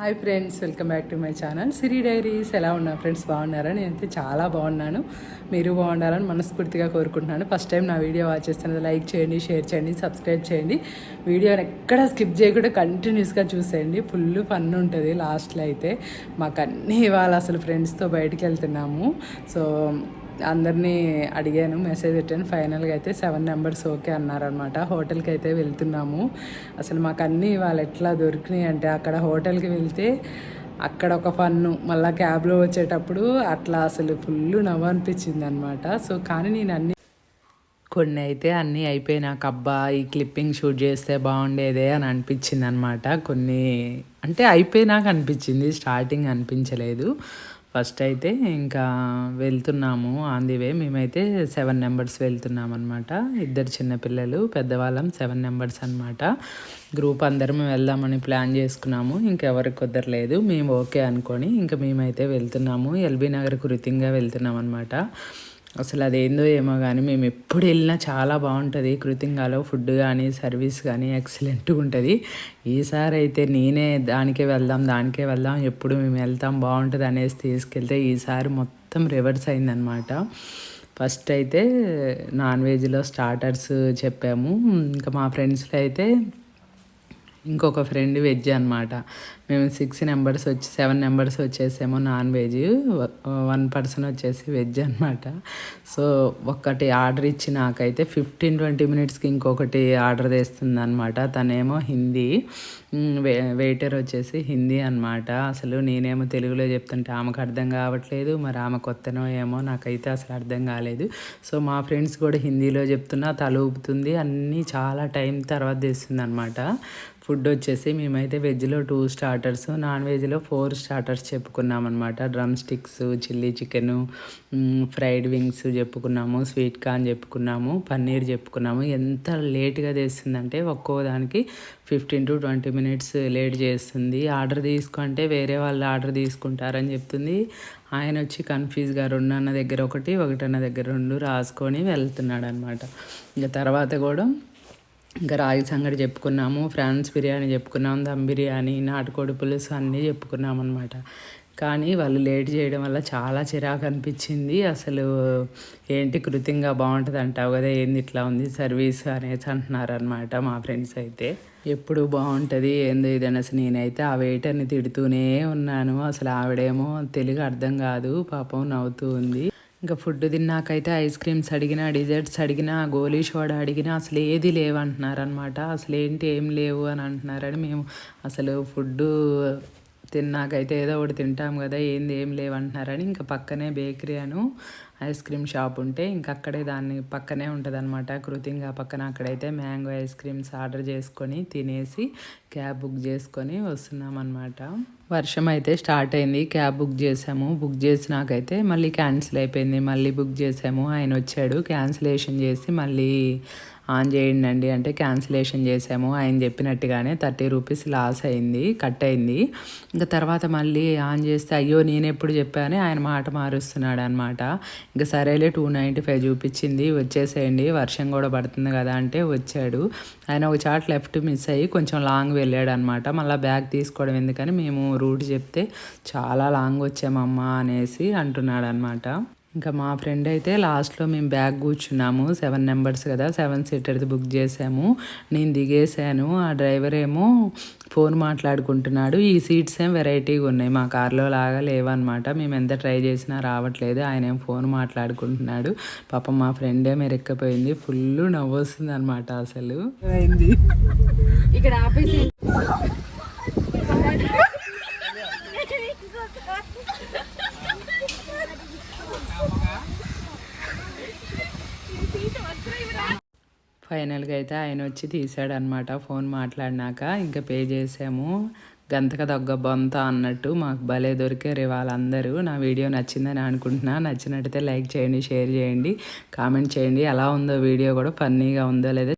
Hi friends welcome back to my channel Siri diaries ఎలా ఉన్నారు friends బాగున్నారా? నేనైతే చాలా బాగున్నాను. మీరు బాగుండాలని మనస్ఫూర్తిగా కోరుకుంటున్నాను. ఫస్ట్ టైం నా వీడియో వాచ్ చేస్తున్నది లైక్ చేయండి షేర్ చేయండి సబ్స్క్రైబ్ చేయండి. వీడియోని ఎక్కడ స్కిప్ చేయకుండా కంటిన్యూస్గా చూసేయండి. ఫుల్ ఫన్ ఉంటుంది లాస్ట్లో అయితే. మాకు అన్నీ ఇవాళ అసలు ఫ్రెండ్స్తో బయటికి వెళ్తున్నాము. సో అందరినీ అడిగాను మెసేజ్ పెట్టాను. ఫైనల్గా అయితే సెవెన్ నెంబర్స్ ఓకే అన్నారనమాట హోటల్కి అయితే వెళ్తున్నాము. అసలు మాకు అన్నీ వాళ్ళు ఎట్లా దొరికినాయి అంటే అక్కడ హోటల్కి వెళ్తే అక్కడ ఒక ఫన్ను మళ్ళీ క్యాబ్లో వచ్చేటప్పుడు అట్లా అసలు ఫుల్ నవ్వు అనిపించింది అనమాట సో కానీ నేను అన్ని కొన్ని అయితే అన్నీ అయిపోయినాక అబ్బా ఈ క్లిప్పింగ్ షూట్ చేస్తే బాగుండేదే అని అనిపించింది అనమాట కొన్ని అంటే అయిపోయినాక అనిపించింది స్టార్టింగ్ అనిపించలేదు. ఫస్ట్ అయితే ఇంకా వెళ్తున్నాము ఆన్ ది వే. మేమైతే సెవెన్ నెంబర్స్ వెళ్తున్నాం అనమాట ఇద్దరు చిన్నపిల్లలు పెద్దవాళ్ళం సెవెన్ నెంబర్స్ అనమాట గ్రూప్ అందరం వెళ్దామని ప్లాన్ చేసుకున్నాము. ఇంకెవరికి కుదరలేదు. మేము ఓకే అనుకొని ఇంకా మేమైతే వెళ్తున్నాము. ఎల్బీ నగర్ కృతింగా వెళ్తున్నాం అనమాట అసలు అదేందో ఏమో కానీ మేము ఎప్పుడు వెళ్ళినా చాలా బాగుంటుంది. కృతింగాలో ఫుడ్ కానీ సర్వీస్ కానీ ఎక్సలెంట్గా ఉంటుంది. ఈసారి అయితే నేనే దానికే వెళ్దాం దానికే వెళ్దాం ఎప్పుడు మేము వెళ్తాం బాగుంటుంది అనేసి తీసుకెళ్తే ఈసారి మొత్తం రివర్స్ అయిందనమాట ఫస్ట్ అయితే నాన్ వెజ్లో స్టార్టర్స్ చెప్పాము. ఇంకా మా ఫ్రెండ్స్లో అయితే ఇంకొక ఫ్రెండ్ వెజ్ అనమాట మేము సిక్స్ నెంబర్స్ వచ్చి సెవెన్ నెంబర్స్ వచ్చేసేమో నాన్ వెజ్ వన్ పర్సన్ వచ్చేసి వెజ్ అనమాట సో ఒక్కటి ఆర్డర్ ఇచ్చి నాకైతే ఫిఫ్టీన్ ట్వంటీ మినిట్స్కి ఇంకొకటి ఆర్డర్ తెస్తుంది అనమాట తనేమో హిందీ వెయిటర్ వచ్చేసి హిందీ అనమాట అసలు నేనేమో తెలుగులో చెప్తుంటే ఆమెకు అర్థం కావట్లేదు మరి ఆమె కొత్తనో ఏమో నాకైతే అసలు అర్థం కాలేదు. సో మా ఫ్రెండ్స్ కూడా హిందీలో చెప్తున్నా తల ఊపుతుంది అన్నీ చాలా టైం తర్వాత తెస్తుంది అనమాట ఫుడ్ వచ్చేసి మేమైతే వెజ్లో టూ స్టార్టర్స్ నాన్ వెజ్లో ఫోర్ స్టార్టర్స్ చెప్పుకున్నాం అనమాట drumsticks chilli chicken fried wings చెప్పుకున్నాము స్వీట్ కార్న్ చెప్పుకున్నాము పన్నీర్ చెప్పుకున్నాము. ఎంత లేట్గా చేస్తుందంటే ఒక్కో దానికి fifteen to twenty minutes late చేస్తుంది. ఆర్డర్ తీసుకుంటే వేరే వాళ్ళు ఆర్డర్ తీసుకుంటారని చెప్తుంది. ఆయన వచ్చి కన్ఫ్యూజ్గా రెండు అన్న దగ్గర ఒకటి ఒకటన్న దగ్గర రెండు రాసుకొని వెళ్తున్నాడు అనమాట ఇంకా తర్వాత కూడా ఇంకా రాగి సంగటి చెప్పుకున్నాము ఫ్రాన్స్ బిర్యానీ చెప్పుకున్నాము దమ్ బిర్యానీ నాటుకోడి పులుసు అన్నీ చెప్పుకున్నాం అనమాట కానీ వాళ్ళు లేట్ చేయడం వల్ల చాలా చిరాకు అనిపించింది. అసలు ఏంటి కృతంగా బాగుంటుంది అంటావు కదా ఏంది ఇట్లా ఉంది సర్వీస్ అనేసి అంటున్నారు అనమాట మా ఫ్రెండ్స్ అయితే. ఎప్పుడు బాగుంటుంది ఏందో ఇది అనేసి నేనైతే ఆ వెయిటర్ని తిడుతూనే ఉన్నాను. అసలు ఆవిడేమో తెలుగు అర్థం కాదు పాపం నవ్వుతూ ఉంది. ఇంకా ఫుడ్ తిన్నాకైతే ఐస్ క్రీమ్స్ అడిగినా డిజర్ట్స్ అడిగినా గోలీ సోడా అడిగినా అసలు ఏది లేవంటున్నారనమాట అసలు ఏంటి ఏం లేవు అని అంటున్నారని మేము అసలు ఫుడ్ తిన్నాకైతే ఏదో ఒకటి తింటాం కదా ఏంది ఏం లేవంటున్నారని ఇంకా పక్కనే బేకరీ అను ఐస్ క్రీమ్ షాప్ ఉంటే ఇంకా అక్కడే దాన్ని పక్కనే ఉంటుందన్నమాట. కృతింగా పక్కన అక్కడైతే మ్యాంగో ఐస్ క్రీమ్స్ ఆర్డర్ చేసుకొని తినేసి క్యాబ్ బుక్ చేసుకొని వస్తున్నాం అనమాట వర్షం అయితే స్టార్ట్ అయింది క్యాబ్ బుక్ చేసాము. బుక్ చేసినాకైతే మళ్ళీ క్యాన్సిల్ అయిపోయింది. మళ్ళీ బుక్ చేసాము. ఆయన వచ్చాడు క్యాన్సిలేషన్ చేసి మళ్ళీ ఆన్ చేయండి అండి అంటే క్యాన్సిలేషన్ చేసాము ఆయన చెప్పినట్టుగానే థర్టీ రూపీస్ లాస్ అయింది కట్ అయింది. ఇంకా తర్వాత మళ్ళీ ఆన్ చేస్తే అయ్యో నేను ఎప్పుడు చెప్పాను ఆయన మాట మారుస్తున్నాడు అనమాట ఇంకా సరేలే టూ నైంటీ ఫైవ్ చూపించింది వచ్చేసేయండి. వర్షం కూడా పడుతుంది కదా అంటే వచ్చాడు. ఆయన ఒక చాట్ లెఫ్ట్ మిస్ అయ్యి కొంచెం లాంగ్ వెళ్ళాడు అనమాట మళ్ళీ బ్యాగ్ తీసుకోవడం ఎందుకని మేము రూట్ చెప్తే చాలా లాంగ్ వచ్చామమ్మా అనేసి అంటున్నాడు అనమాట ఇంకా మా ఫ్రెండ్ అయితే లాస్ట్లో మేము బ్యాగ్ కూర్చున్నాము. సెవెన్ నెంబర్స్ కదా సెవెన్ సీటర్ది బుక్ చేసాము. నేను దిగేసాను ఆ డ్రైవర్ ఏమో ఫోన్ మాట్లాడుకుంటున్నాడు. ఈ సీట్స్ ఏం వెరైటీగా ఉన్నాయి. మా కార్లో లాగా లేవన్నమాట. మేము ఎంత ట్రై చేసినా రావట్లేదు. ఆయన ఏం ఫోన్ మాట్లాడుకుంటున్నాడు. పాపం మా ఫ్రెండ్ ఏమో ఎరక్కపోయింది. ఫుల్ నవ్వు వస్తుంది అనమాట అసలు ఇక్కడ ఆపేసి ఫైనల్గా అయితే ఆయన వచ్చి తీసాడనమాట ఫోన్ మాట్లాడినాక ఇంకా పే చేసాము. గంతక దగ్గ బొంత అన్నట్టు మాకు భలే దొరికారు వాళ్ళందరూ నా వీడియో నచ్చిందని అనుకుంటున్నా. నచ్చినట్టయితే లైక్ చేయండి షేర్ చేయండి కామెంట్ చేయండి. ఎలా ఉందో వీడియో కూడా ఫన్నీగా ఉందో లేదో